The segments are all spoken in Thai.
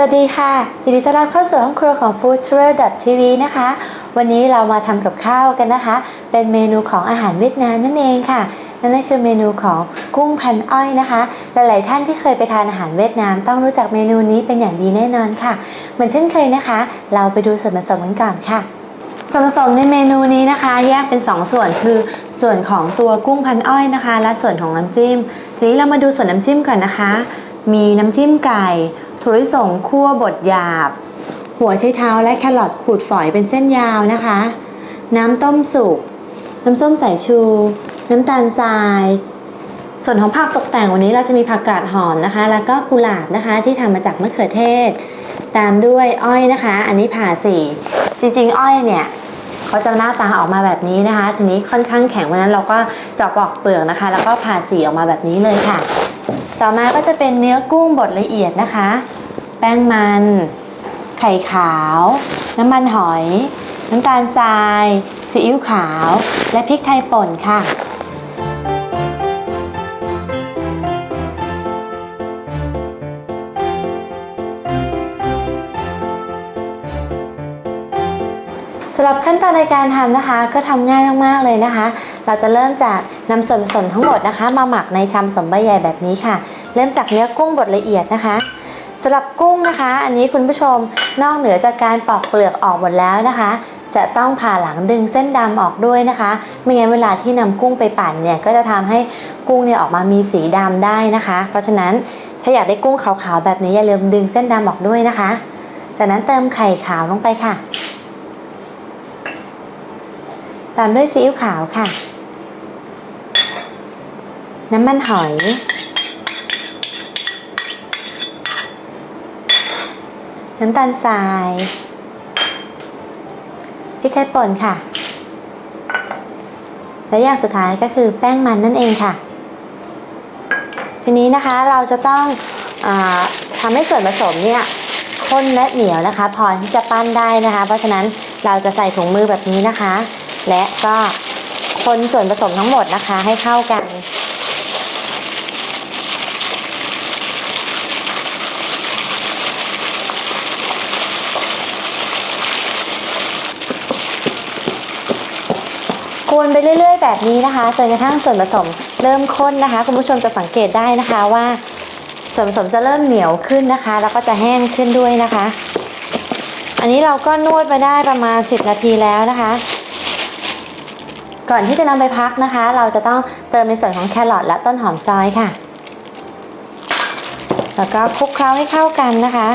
สวัสดีค่ะ ยินดีต้อนรับเข้าสู่ห้องครัวของ Food t o u r TV นะคะ วันนี้เรามาทำกับข้าวกันนะคะ เป็นเมนูของอาหารเวียดนามนั่นเองค่ะ นั่นก็คือเมนูของกุ้งพันอ้อยนะคะ หลาย ๆ ท่านที่เคยไปทานอาหารเวียดนาม ต้องรู้จักเมนูนี้เป็นอย่างดีแน่นอนค่ะ เหมือนเช่นเคยนะคะ เราไปดูส่วนผสมกันก่อนค่ะส่วนผสมในเมนูนี้นะคะ แยกเป็น 2 ส่วนคือส่วนของตัวกุ้งพันอ้อยนะคะ และส่วนของน้ำจิ้มทีนี้เรามาดูส่วนน้ำจิ้มก่อนนะคะ มีน้ำจิ้มไก่ ถั่วลิสงคั่วบดหยาบ หัวไชเท้าและแครอทขูดฝอยเป็นเส้นยาวนะคะ น้ำต้มสุก น้ำส้มสายชู น้ำตาลทราย ส่วนของผักตกแต่งวันนี้เราจะมีผักกาดหอมนะคะ แล้วก็กุหลาบนะคะที่ทำมาจากมะเขือเทศ ตามด้วยอ้อยนะคะ อันนี้ผ่าสีจริงๆ อ้อยเนี่ยเขาจะหน้าตาออกมาแบบนี้นะคะ ทีนี้ค่อนข้างแข็งวันนั้นเราก็เจาะปอกเปลือกนะคะ แล้วก็ผ่าสีออกมาแบบนี้เลยค่ะ ต่อมาก็จะเป็นเนื้อกุ้งบดละเอียดนะคะ แป้งมัน ไข่ขาว น้ำมันหอย น้ำตาลทราย ซีอิ๊วขาว และพริกไทยป่นค่ะสำหรับขั้นตอนในการทำนะคะก็ทำง่ายมากๆเลยนะคะ เราจะเริ่มจากนำส่วนผสมทั้งหมดนะคะ มาหมักในชามสมใบใหญ่แบบนี้ค่ะ เริ่มจากเนื้อกุ้งบดละเอียดนะคะ สำหรับกุ้งนะคะ อันนี้คุณผู้ชมนอกเหนือจากการปอกเปลือกออกหมดแล้วนะคะ จะต้องผ่าหลังดึงเส้นดำออกด้วยนะคะ ไม่งั้นเวลาที่นำกุ้งไปปั่นเนี่ยก็จะทำให้กุ้งเนี่ยออกมามีสีดำได้นะคะ เพราะฉะนั้นถ้าอยากได้กุ้งขาวๆแบบนี้อย่าลืมดึงเส้นดำออกด้วยนะคะ จากนั้นเติมไข่ขาวลงไปค่ะ ตามด้วยซีอิ๊วขาวค่ะ น้ำมันหอย น้ำตาลทรายพริกไทยป่นค่ะ และอย่างสุดท้ายก็คือแป้งมันนั่นเองค่ะ ทีนี้นะคะเราจะต้องอทำให้ส่วนผสมเนี่ยข้นและเหนียวนะคะ พอที่จะปั้นได้นะคะ เพราะฉะนั้นเราจะใส่ถุงมือแบบนี้นะคะ และก็คนส่วนผสมทั้งหมดนะคะให้เข้ากัน ไปเรื่อย ๆ แบบนี้นะคะจนกระทั่งส่วนผสมเริ่มข้นนะคะ คุณผู้ชมจะสังเกตได้นะคะว่า ส่วนผสมจะเริ่มเหนียวขึ้นนะคะ แล้วก็จะแห้งขึ้นด้วยนะคะ อันนี้เราก็นวดไปได้ประมาณ 10 นาทีแล้วนะคะก่อนที่จะนำไปพักนะคะ เราจะต้องเติมในส่วนของแครอทและต้นหอมซอยค่ะ แล้วก็คลุกเคล้าให้เข้ากันนะคะ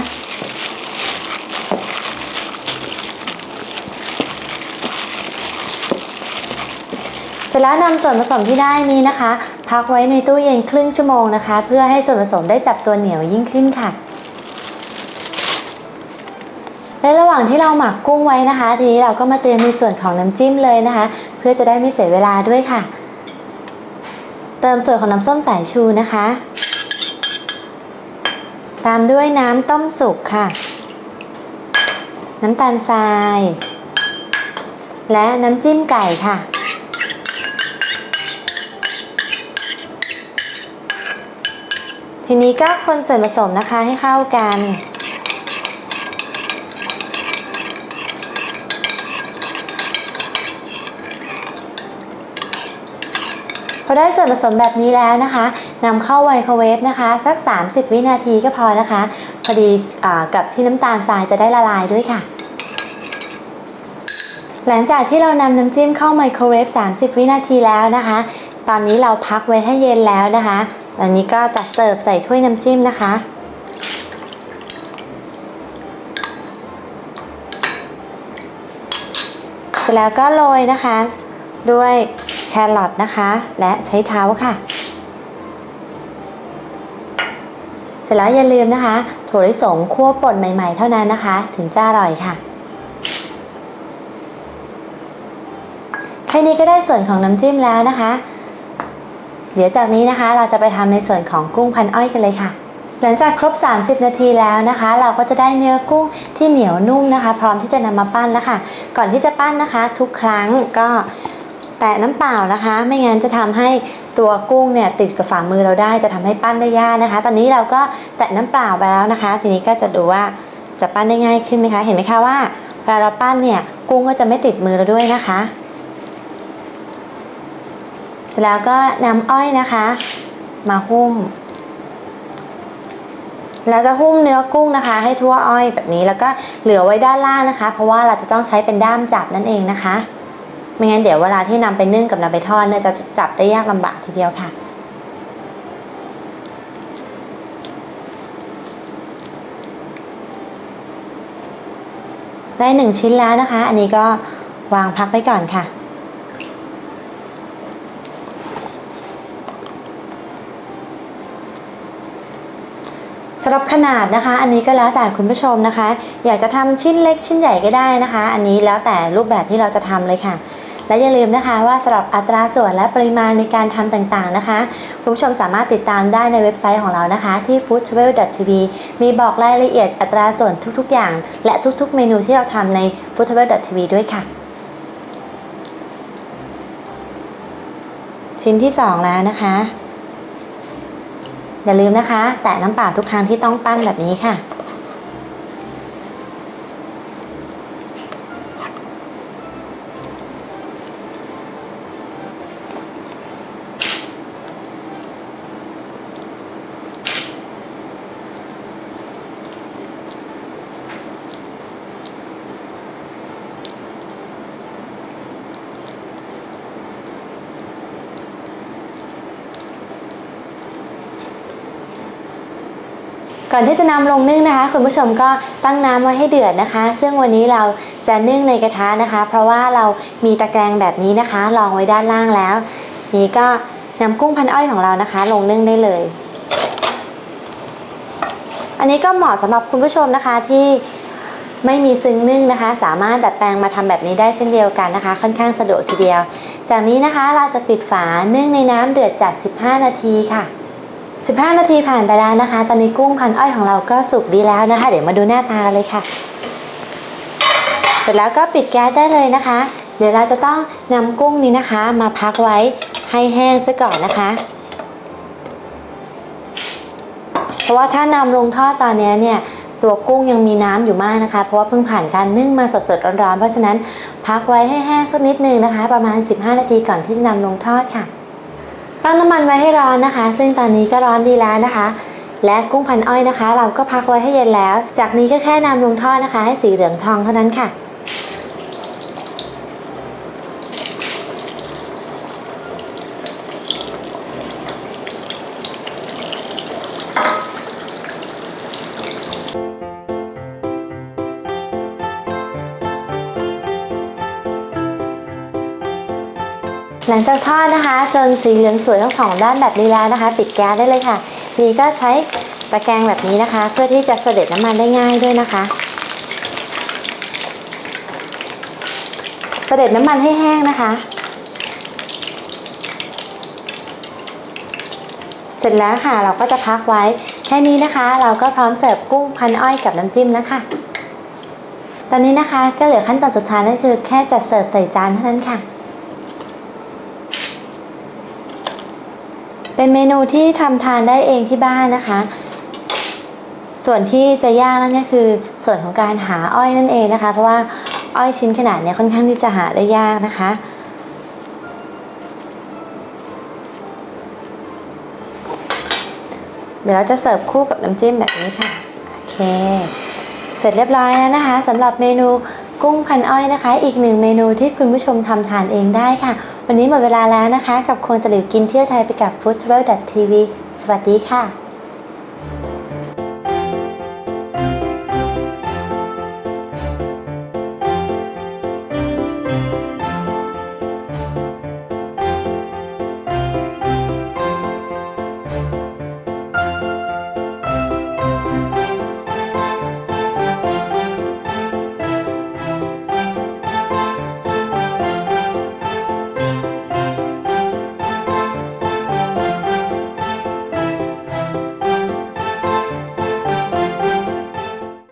สร็จแล้วนำส่วนผสมที่ได้นี้นะคะ พักไว้ในตู้เย็นครึ่งชั่วโมงนะคะ เพื่อให้ส่วนผสมได้จับตัวเหนียวยิ่งขึ้นค่ะในระหว่างที่เราหมักกุ้งไว้นะคะ ทีนี้เราก็มาเตรียมในส่วนของน้ำจิ้มเลยนะคะ เพื่อจะได้ไม่เสียเวลาด้วยค่ะ เติมส่วนของน้ำส้มสายชูนะคะ ตามด้วยน้ำต้มสุกค่ะ น้ำตาลทราย และน้ำจิ้มไก่ค่ะ ทีนี้ก็คนส่วนผสมนะคะให้เข้ากัน พอได้ส่วนผสมแบบนี้แล้วนะคะนำเข้าไมโครเวฟนะคะ สัก 30 วินาทีก็พอนะคะ พอดีากับที่น้ำตาลทรายจะได้ละลายด้วยค่ะ หลังจากที่เรานำน้ำจิ้มเข้าไมโครเวฟ 30 วินาทีแล้วนะคะ ตอนนี้เราพักไว้ให้เย็นแล้วนะคะ อันนี้ก็จัดเสิร์ฟใส่ถ้วยน้ำจิ้มนะคะ เสร็จแล้วก็โรยนะคะ ด้วยแครอทนะคะ และใช้เท้าค่ะ เสร็จแล้วอย่าลืมนะคะถั่วลิสงคั่วป่นใหม่ๆ เท่านั้นนะคะ ถึงจะอร่อยค่ะแค่นี้ก็ได้ส่วนของน้ำจิ้มแล้วนะคะ เดี๋ยวจากนี้นะคะเราจะไปทำในส่วนของกุ้งพันอ้อยกันเลยค่ะ หลังจากครบ 30 นาทีแล้วนะคะ เราก็จะได้เนื้อกุ้งที่เหนียวนุ่มนะคะ พร้อมที่จะนำมาปั้นแล้วค่ะ ก่อนที่จะปั้นนะคะ ทุกครั้งก็แตะน้ำเปล่านะคะ ไม่งั้นจะทำให้ตัวกุ้งเนี่ยติดกับฝ่ามือเราได้จะทำให้ปั้นได้ยากนะคะ ตอนนี้เราก็แตะน้ำเปล่าไปแล้วนะคะ ทีนี้ก็จะดูว่าจะปั้นได้ง่ายขึ้นไหมคะ เห็นไหมคะว่าเวลาเราปั้นเนี่ยกุ้งก็จะไม่ติดมือเราด้วยนะคะ เสร็จแล้วก็นำอ้อยนะคะ มาหุ้ม เราจะหุ้มเนื้อกุ้งนะคะ ให้ทั่วอ้อยแบบนี้แล้วก็เหลือไว้ด้านล่างนะคะ เพราะว่าเราจะต้องใช้เป็นด้ามจับนั่นเองนะคะ ไม่งั้นเดี๋ยวเวลาที่นำไปนึ่งกับนำไปทอดเนี่ยจะจับได้ยากลำบากทีเดียวค่ะได้หนึ่งชิ้นแล้วนะคะ อันนี้ก็วางพักไว้ก่อนค่ะ สำหรับ ขนาดนะคะ อันนี้ก็แล้วแต่คุณผู้ชมนะคะ อยากจะทำชิ้นเล็กชิ้นใหญ่ก็ได้นะคะ อันนี้แล้วแต่รูปแบบที่เราจะทำเลยค่ะ และอย่าลืมนะคะว่าสำหรับอัตราส่วนและปริมาณในการทำต่างๆนะคะ คุณผู้ชมสามารถติดตามได้ในเว็บไซต์ของเรานะคะ ที่ foodtravel.tv มีบอกรายละเอียดอัตราส่วนทุกๆ อย่าง และทุกๆ เมนูที่เราทำใน foodtravel.tv ด้วยค่ะ ชิ้นที่ 2 แล้วนะคะ อย่าลืมนะคะ แตะน้ำเปล่าทุกครั้งที่ต้องปั้นแบบนี้ค่ะ ก่อนที่จะนำลงนึ่งนะคะ คุณผู้ชมก็ตั้งน้ำไว้ให้เดือดนะคะ ซึ่งวันนี้เราจะนึ่งในกระทะนะคะ เพราะว่าเรามีตะแกรงแบบนี้นะคะรองไว้ด้านล่างแล้ว นี้ก็นำกุ้งพันอ้อยของเรานะคะ ลงนึ่งได้เลย อันนี้ก็เหมาะสำหรับคุณผู้ชมนะคะที่ไม่มีซึ้งนึ่งนะคะ สามารถดัดแปลงมาทำแบบนี้ได้เช่นเดียวกันนะคะ ค่อนข้างสะดวกทีเดียว จากนี้นะคะเราจะปิดฝานึ่งในน้ำเดือดจัด 15 นาทีค่ะ 15 นาทีผ่านไปแล้วนะคะ ตอนนี้กุ้งพันอ้อยของเราก็สุกดีแล้วนะคะ เดี๋ยวมาดูหน้าตาเลยค่ะ เสร็จแล้วก็ปิดแก๊สได้เลยนะคะ เดี๋ยวเราจะต้องนำกุ้งนี้นะคะ มาพักไว้ให้แห้งซะก่อนนะคะ เพราะว่าถ้านำลงทอดตอนนี้เนี่ยตัวกุ้งยังมีน้ำอยู่มากนะคะ เพราะว่าเพิ่งผ่านการนึ่งมาสดๆร้อนๆ เพราะฉะนั้นพักไว้ให้แห้งสักนิดนึงนะคะ ประมาณ 15 นาทีก่อนที่จะนำลงทอดค่ะ ตั้งน้ำมันไว้ให้ร้อนนะคะ ซึ่งตอนนี้ก็ร้อนดีแล้วนะคะ และกุ้งพันอ้อยนะคะ เราก็พักไว้ให้เย็นแล้ว จากนี้ก็แค่นำลงทอดนะคะ ให้สีเหลืองทองเท่านั้นค่ะ ลังจากทอดนะคะ จนสีเหลืองสวยทั้งสองด้านแบบนี้แล้วนะคะ ปิดแก๊สได้เลยค่ะ นี้ก็ใช้ตะแกรงแบบนี้นะคะ เพื่อที่จะเสด็จน้ำมันได้ง่ายด้วยนะคะ เสด็จน้ำมันให้แห้งนะคะ เสร็จแล้วค่ะเราก็จะพักไว้ แค่นี้นะคะ เราก็พร้อมเสิร์ฟกุ้งพันอ้อยกับน้ำจิ้มแล้วค่ะตอนนี้นะคะก็เหลือขั้นตอนสุดท้ายนั่นคือแค่จัดเสิร์ฟใส่จานเท่านั้นค่ะ เป็นเมนูที่ทำทานได้เองที่บ้านนะคะ ส่วนที่จะยากนั่นก็คือ ส่วนของการหาอ้อยนั่นเองนะคะ เพราะว่าอ้อยชิ้นขนาดนี้ค่อนข้างที่จะหาได้ยากนะคะเดี๋ยวเราจะเสิร์ฟคู่กับน้ำจิ้มแบบนี้ค่ะ โอเค เสร็จเรียบร้อยแล้วนะคะสำหรับเมนูกุ้งพันอ้อยนะคะ อีกหนึ่งเมนูที่คุณผู้ชมทำทานเองได้ค่ะ วันนี้หมดเวลาแล้วนะคะ กับควงตะหลิวกินเที่ยวไทยไปกับ foodtravel.tv สวัสดีค่ะ